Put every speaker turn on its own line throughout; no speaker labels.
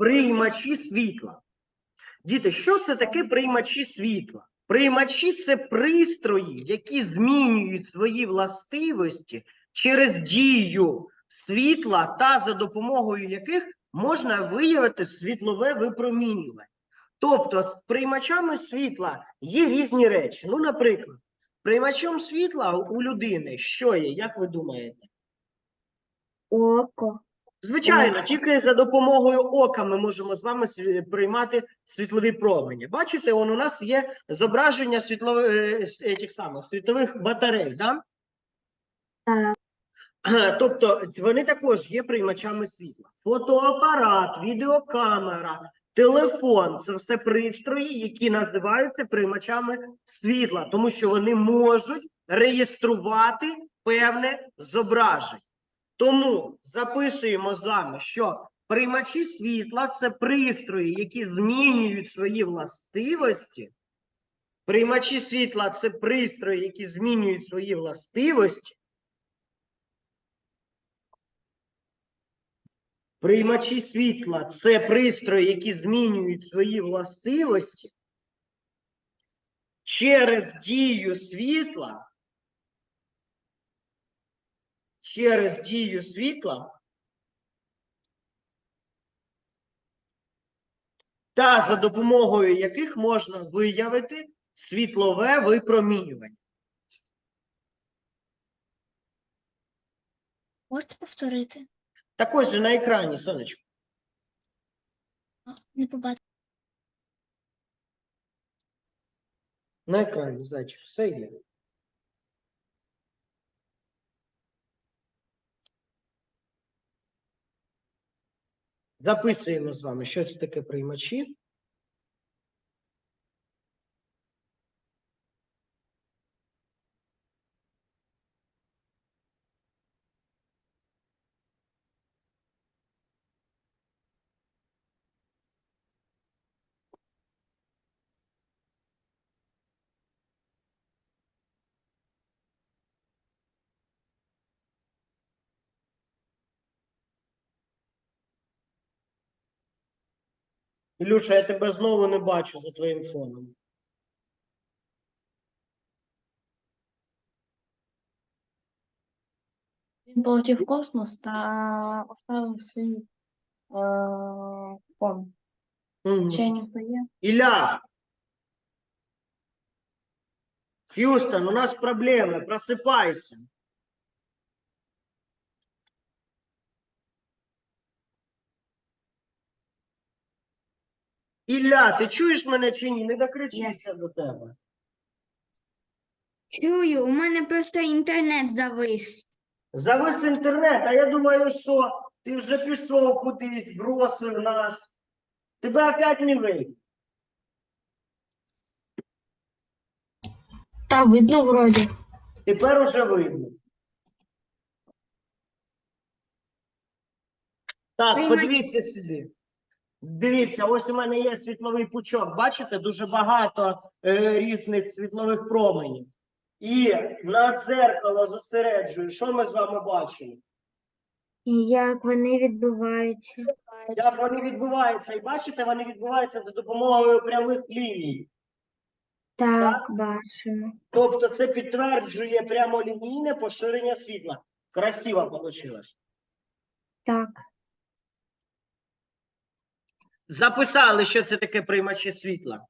приймачі світла. Діти, що це таке приймачі світла? Приймачі це пристрої, які змінюють свої властивості через дію світла та за допомогою яких можна виявити світлове випромінювання. Тобто, приймачами світла є різні речі. Ну, наприклад, приймачем світла у людини що є, як ви думаєте?
Око.
Звичайно, тільки за допомогою ока ми можемо з вами приймати світлові промені. Бачите, он у нас є зображення світлових е, тих самих світлових батарей, да? Тобто вони також є приймачами світла. Фотоапарат, відеокамера, телефон це все пристрої, які називаються приймачами світла, тому що вони можуть реєструвати певне зображення. Тому записуємо з вами, що приймачі світла це пристрої, які змінюють свої властивості. Приймачі світла це пристрої, які змінюють свої властивості. Приймачі світла це пристрої, які змінюють свої властивості через дію світла. Через дію світла та за допомогою яких можна виявити світлове випромінювання.
Можете повторити?
Також же на екрані, сонечко.
Не побачив.
На екрані, зайчик, все є. Записуємо з вами, що це таке приймачі. Ілюша, я тебе знову не бачу за твоїм фоном.
Він полетів в космос та оставив свій е, фон.
Мгм.
Ще?
Ілля! Х'юстон, у нас проблеми, просипайся. Ілля, ти чуєш мене чи ні? Не докричиться до тебе.
Чую, у мене просто інтернет завис.
Завис інтернет, а я думаю, що ти вже пішов кудись, бросив нас. Тебе опять не вийде.
Та видно вроді.
Тепер уже видно. Так,
Приймай-
подивіться сюди. Дивіться, ось у мене є світловий пучок. Бачите, дуже багато е, різних світлових променів. І на дзеркало зосереджую. Що ми з вами бачимо?
Як вони відбуваються?
Як вони відбуваються? І бачите, вони відбуваються за допомогою прямих ліній.
Так, бачимо.
Тобто це підтверджує прямолінійне поширення світла. Красиво вийшло.
Так.
Записали, що це таке приймачі світла.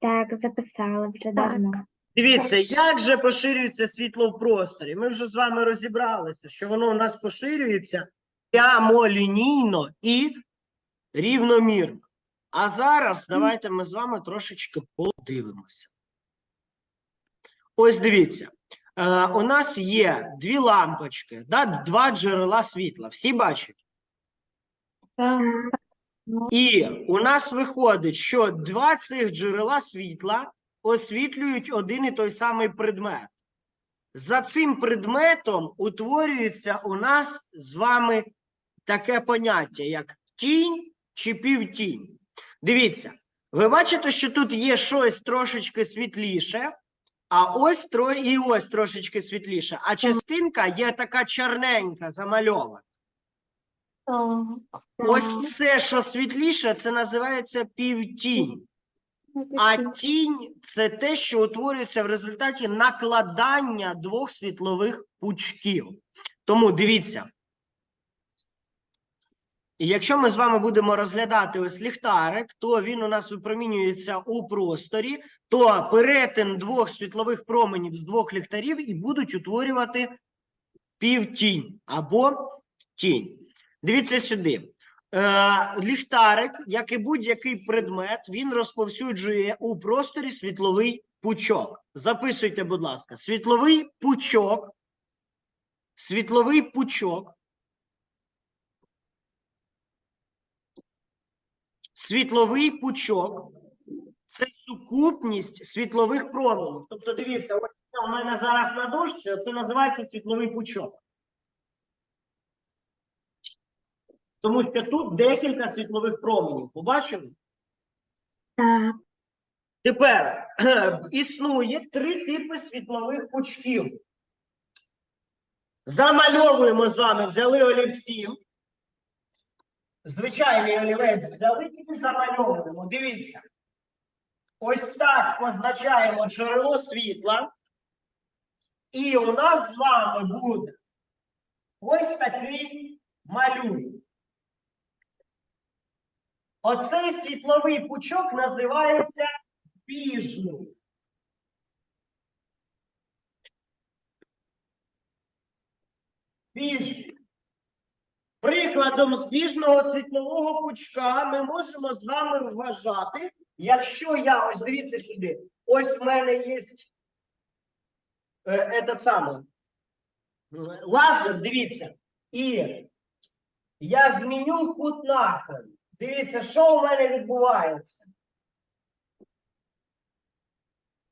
Так, записали вже давно.
Дивіться, як же поширюється світло в просторі. Ми вже з вами розібралися, що воно у нас поширюється прямолінійно і рівномірно. А зараз давайте ми з вами трошечки подивимося. Ось дивіться. Е, у нас є дві лампочки, да, два джерела світла. Всі бачать?
Так.
І у нас виходить, що два цих джерела світла освітлюють один і той самий предмет. За цим предметом утворюється у нас з вами таке поняття, як тінь чи півтінь. Дивіться, ви бачите, що тут є щось трошечки світліше, а ось і ось трошечки світліше, а частинка є така чорненька, замальована.
Так.
Ось це, що світліше, це називається півтінь. А тінь це те, що утворюється в результаті накладання двох світлових пучків. Тому дивіться. Якщо ми з вами будемо розглядати ось ліхтарик, то він у нас випромінюється у просторі, то перетин двох світлових променів з двох ліхтарів і будуть утворювати півтінь або тінь. Дивіться сюди. Е, ліхтарик, як і будь-який предмет, він розповсюджує у просторі світловий пучок. Записуйте, будь ласка, світловий пучок. Світловий пучок. Світловий пучок це сукупність світлових променів. Тобто, дивіться, ось у мене зараз на дошці, це називається світловий пучок. Тому що тут декілька світлових променів. Побачили?
Так,
Тепер існує три типи світлових пучків. Замальовуємо з вами, взяли олівці. Звичайний олівець взяли і замальовуємо. Дивіться. Ось так позначаємо джерело світла. І у нас з вами буде ось такий малюнок. Оцей світловий пучок називається біжним. Біжний. Прикладом збіжного світлового пучка ми можемо з вами вважати, якщо я, ось дивіться сюди, ось в мене є е, самий лазер, дивіться, і я зміню кут нахилу. Дивіться, що у мене відбувається.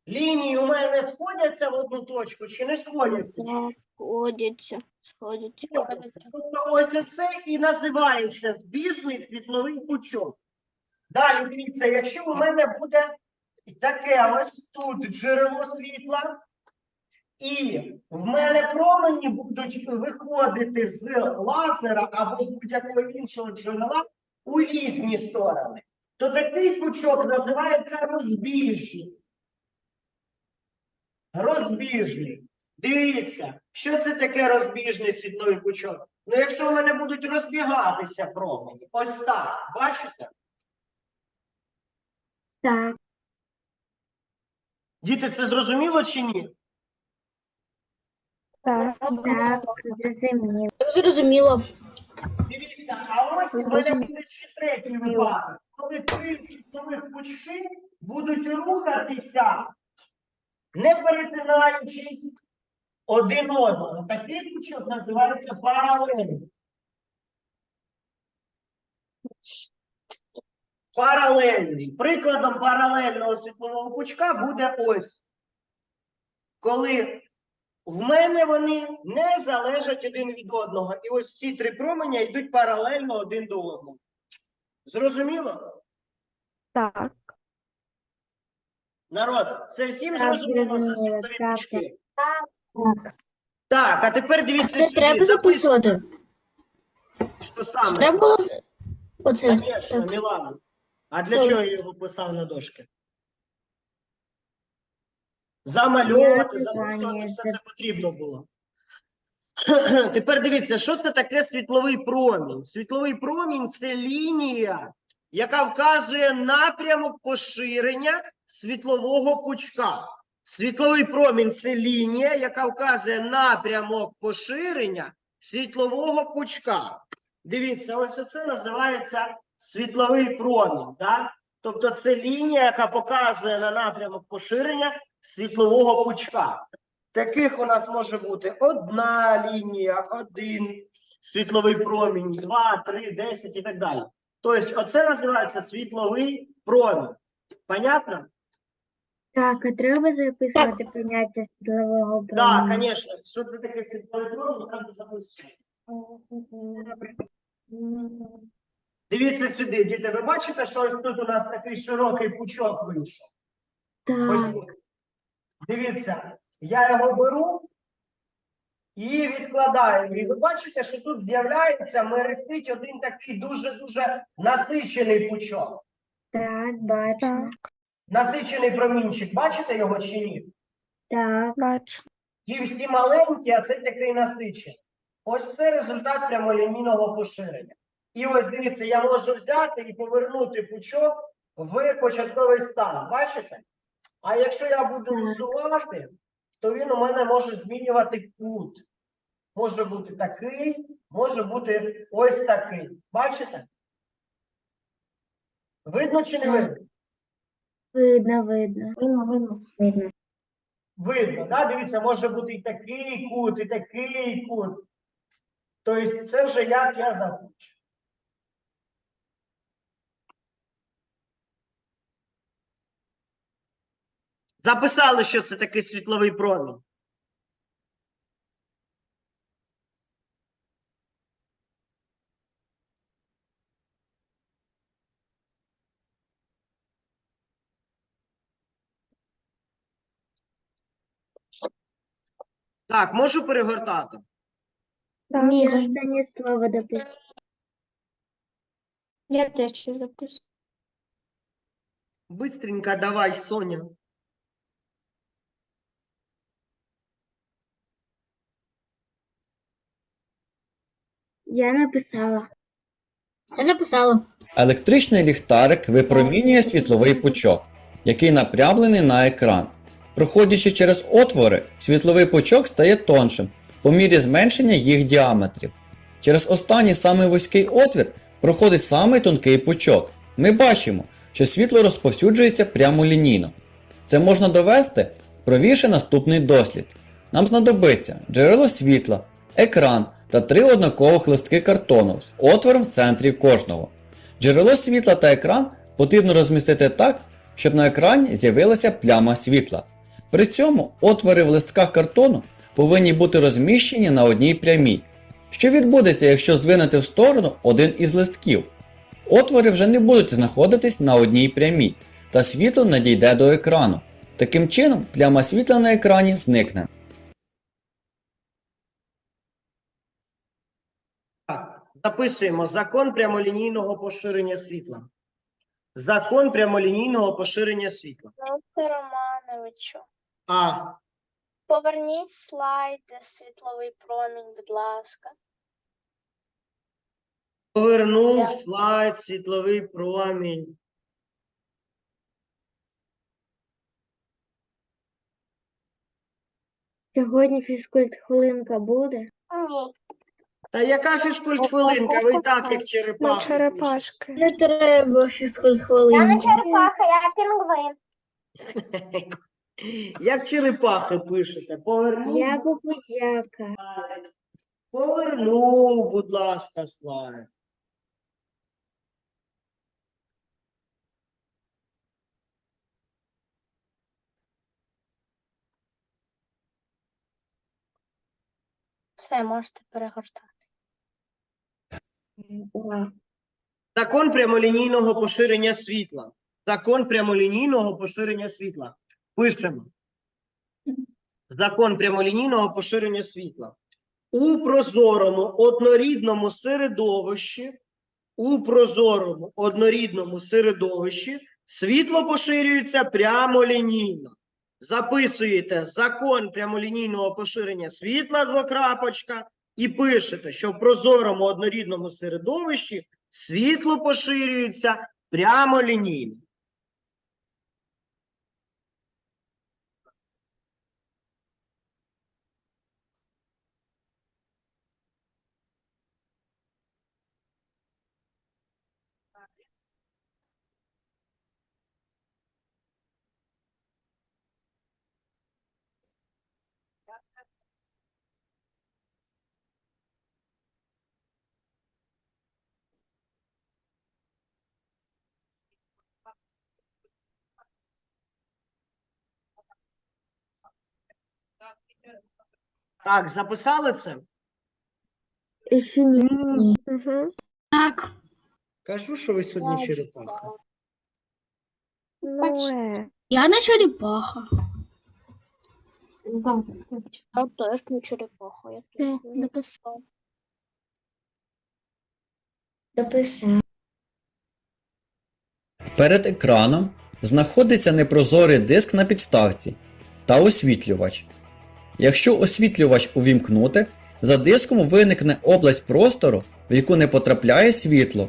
Лінії у мене сходяться в одну точку чи не сходяться?
Сходяться. Сходяться.
Тобто ось це і називається збіжний світловий пучок. Далі дивіться, якщо у мене буде таке ось тут джерело світла, і в мене промені будуть виходити з лазера або з будь-якого іншого джерела у різні сторони, то такий пучок називається розбіжний. Розбіжний. Дивіться, що це таке розбіжний світловий пучок? Ну, якщо в мене будуть розбігатися промені, ось так, бачите?
так,
Діти, це зрозуміло чи ні?
так, зрозуміло.
Зрозуміло.
Дивіться, а ось у мене буде ще третій випадок. Коли три світлових пучки будуть рухатися, не перетинаючись один одного. Такий пучок називається паралельний. Паралельний. Прикладом паралельного світлового пучка буде ось. Коли в мене вони не залежать один від одного. І ось ці три променя йдуть паралельно один до одного. Зрозуміло?
Так.
Народ, це всім
Так,
зрозуміло за світлові
так,
пучки?
Так.
Так, а тепер дивіться
Це
сюди.
треба записувати.
Що саме?
Треба було оце.
Звісно,
Так.
Мілана. А для
Так.
чого я його писав на дошки? Замальовувати,
Я
записувати, все
це-
потрібно було. Тепер дивіться, що це таке світловий промінь? Світловий промінь це лінія, яка вказує напрямок поширення світлового пучка. Світловий промінь це лінія, яка вказує напрямок поширення світлового пучка. Дивіться, ось це називається світловий промінь. Да? Тобто це лінія, яка показує на напрямок поширення світлового пучка. Таких у нас може бути одна лінія, один світловий промінь, два, три, десять і так далі. Тобто, оце називається світловий промінь. Понятно?
Так, а треба записувати поняття світлового
Так,
проміння?
звісно. Що це таке світловий промінь, треба записувати. Дивіться сюди, діти, ви бачите, що тут у нас такий широкий пучок вийшов?
Так,
тут. Дивіться, я його беру І відкладаємо. І ви бачите, що тут з'являється мерехтить один такий дуже-дуже насичений пучок.
Так, бачимо.
Насичений промінчик. Бачите його чи ні?
Так,
Бачу.
Ті всі маленькі, а це такий насичений. Ось це результат прямолінійного поширення. І ось дивіться, я можу взяти і повернути пучок в початковий стан. Бачите? А якщо я буду
Так.
усувати, то він у мене може змінювати кут. Може бути такий, може бути ось такий. Бачите? Видно чи не видно?
видно, видно.
Видно, видно.
Видно.
Видно, да? дивіться, може бути і такий кут, і такий кут. Тобто це вже як я захочу. Записали, що це такий світловий промінь. Так, можу перегортати.
Так.
Ні,
Я
за-
останнє слово допишу.
я теж записую.
Быстренько давай, Соня.
Я написала.
Я написала.
Електричний ліхтарик випромінює світловий пучок, який напрямлений на екран. Проходячи через отвори, світловий пучок стає тоншим по мірі зменшення їх діаметрів. Через останній самий вузький отвір проходить самий тонкий пучок. Ми бачимо, що світло розповсюджується прямолінійно. Це можна довести, провівши наступний дослід. Нам знадобиться джерело світла, екран та три однакових листки картону з отвором в центрі кожного. Джерело світла та екран потрібно розмістити так, щоб на екрані з'явилася пляма світла. При цьому отвори в листках картону повинні бути розміщені на одній прямій. Що відбудеться, якщо здвинути в сторону один із листків? Отвори вже не будуть знаходитись на одній прямій, та світло надійде до екрану. Таким чином, пляма світла на екрані зникне.
Так, записуємо закон прямолінійного поширення світла. Закон прямолінійного поширення світла.
Нестор Романовичу,
А.
поверніть слайд світловий промінь, будь ласка.
Повернув
Дякую.
слайд, світловий промінь.
Сьогодні фізкульт хвилинка буде.
Ні.
Та яка фізкульт хвилинка? Ви так як
На
черепахи.
черепашки.
Не треба фізкульт хвилинку.
черепаха, я пінгвин.
Як черепахи пишете? Повернув.
Я попузяка.
слайд. Повернув, будь ласка, слайд.
Все, можете перегортати.
Закон прямолінійного поширення світла. Закон прямолінійного поширення світла. Пишемо. Закон прямолінійного поширення світла. У прозорому однорідному середовищі, у прозорому однорідному середовищі світло поширюється прямолінійно. Записуєте закон прямолінійного поширення світла двокрапочка і пишете, що в прозорому однорідному середовищі світло поширюється прямо прямолінійно. Так, записали це?
Ще ні.
Угу.
Так.
Кажу, що ви сьогодні черепаха.
Ну, е.
Я не черепаха.
Да.
Я теж не черепаха. Я
Те,
теж не
написав.
Дописав.
Перед екраном знаходиться непрозорий диск на підставці та освітлювач. Якщо освітлювач увімкнути, за диском виникне область простору, в яку не потрапляє світло.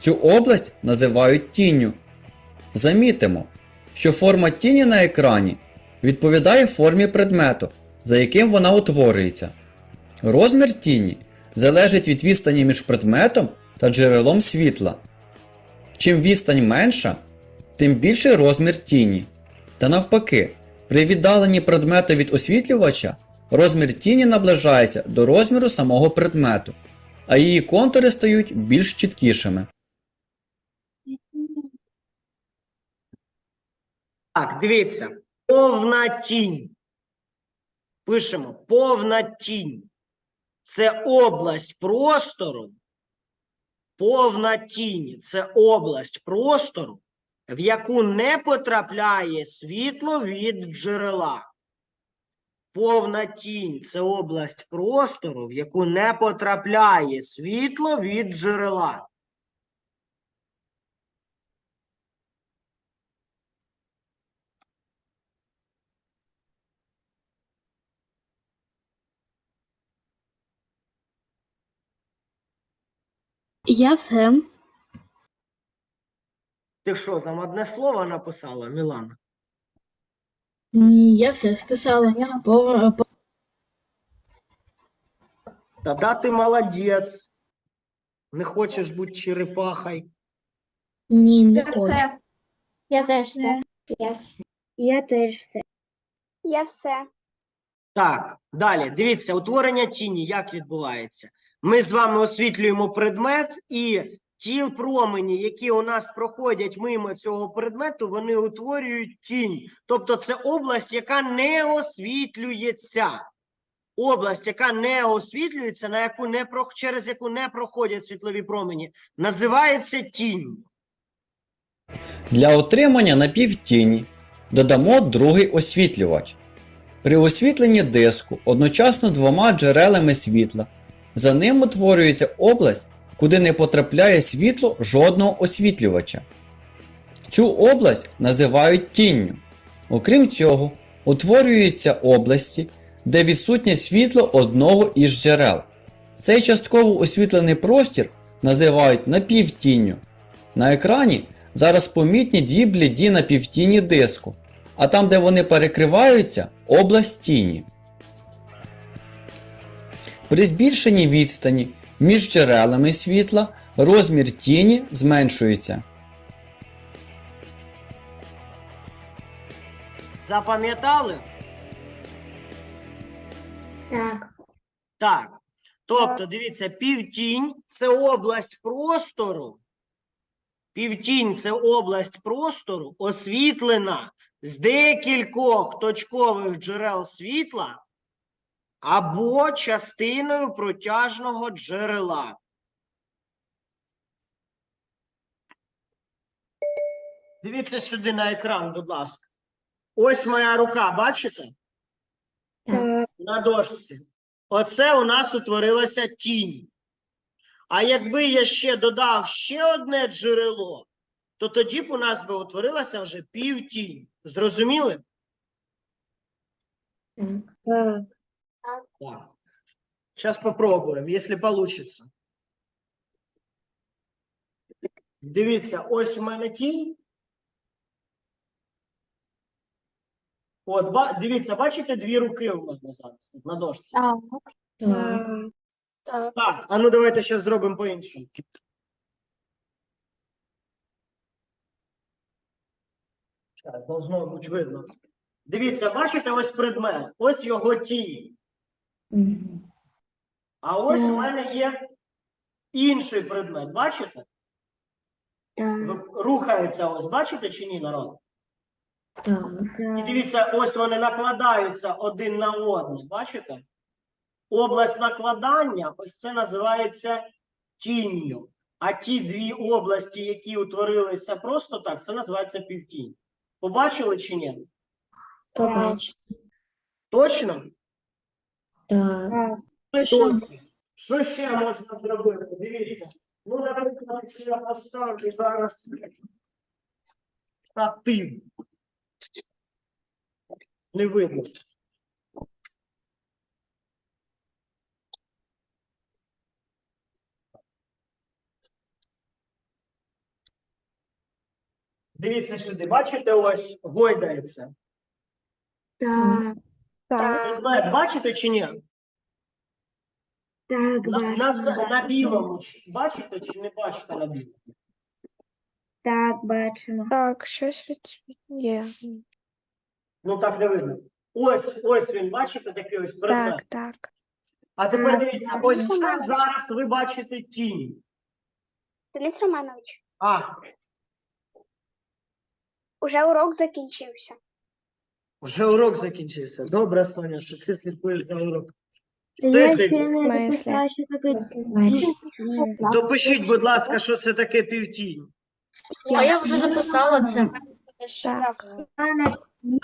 Цю область називають тінню. Замітимо, що форма тіні на екрані відповідає формі предмету, за яким вона утворюється. Розмір тіні залежить від відстані між предметом та джерелом світла. Чим відстань менша, тим більший розмір тіні. Та навпаки, при віддаленні предмета від освітлювача розмір тіні наближається до розміру самого предмету, а її контури стають більш чіткішими.
Так, дивіться. Повна тінь. Пишемо повна тінь. Це область простору. Повна тінь це область простору, в яку не потрапляє світло від джерела. Повна тінь це область простору, в яку не потрапляє світло від джерела.
Я все.
Ти що, там одне слово написала, Мілана?
Ні, я все списала. По, по,
Тогда ти молодець. Не хочеш бути черепахою.
ні, не хочу.
Я теж все.
Я, с- я теж все.
Я все.
Так, далі. Дивіться, утворення тіні як відбувається? Ми з вами освітлюємо предмет, і ті промені, які у нас проходять мимо цього предмету, вони утворюють тінь. Тобто це область, яка не освітлюється. Область, яка не освітлюється, на яку не через яку не проходять світлові промені, називається тінь.
Для отримання напівтіні додамо другий освітлювач. При освітленні диску одночасно двома джерелами світла. За ним утворюється область, куди не потрапляє світло жодного освітлювача. Цю область називають тінню. Окрім цього, утворюються області, де відсутнє світло одного із джерел. Цей частково освітлений простір називають напівтінню. На екрані зараз помітні дві бліді напівтіні диску, а там, де вони перекриваються, область тіні. При збільшенні відстані між джерелами світла розмір тіні зменшується.
Запам'ятали?
Так.
Так. Тобто, дивіться, півтінь це область простору. Півтінь це область простору, освітлена з декількох точкових джерел світла або частиною протяжного джерела. Дивіться сюди на екран, будь ласка. Ось моя рука, бачите? На дошці. Оце у нас утворилася тінь. А якби я ще додав ще одне джерело, то тоді б у нас би утворилася вже півтінь. Зрозуміли?
Так.
Так. Зараз попробуємо, якщо вийде. Дивіться, ось у мене тінь. От, ба- дивіться, бачите дві руки у мене зараз на дошці.
Так.
Так.
Так.
Так, а ну давайте ще зробимо по-іншому. Так, должно бути видно. Дивіться, бачите ось предмет, ось його тінь. А ось у мене є інший предмет, бачите? Рухається ось, бачите чи ні, народ?
Так.
І дивіться, ось вони накладаються один на одне, бачите? Область накладання, ось це називається тінню. А ті дві області, які утворилися просто так, це називається півтінь. Побачили чи ні?
Побач.
Точно?
Так.
Точно. Що ще можна зробити? Дивіться. Ну, наприклад, якщо я поставлю зараз штатив. Не видно. Дивіться сюди, бачите, ось гойдається.
Так.
Так.
Предмет бачите чи ні?
Так,
На, на,
бачимо.
на білому. Бачите чи не бачите на білому?
Так, бачимо.
Так, щось від- є.
Ну так не видно. Ось, ось він, бачите, такий ось предмет.
Так, так.
А тепер
Так.
дивіться, ось це зараз ви бачите тінь.
Денис Романович,
А,
уже урок закінчився.
Вже урок закінчився. Добре, Соня, що ти слідкуєш за урок.
Таке
Допишіть, будь ласка, що це таке півтінь.
А я вже записала це.
Так.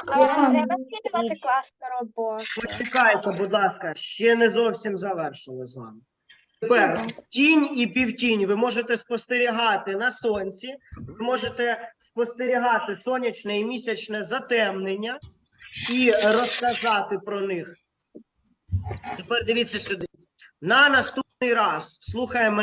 Треба скидувати класну роботу.
Почекайте, будь ласка, ще не зовсім завершили з вами. Тепер тінь і півтінь ви можете спостерігати на сонці, ви можете спостерігати сонячне і місячне затемнення і розказати про них. Тепер дивіться сюди. На наступний раз слухаємо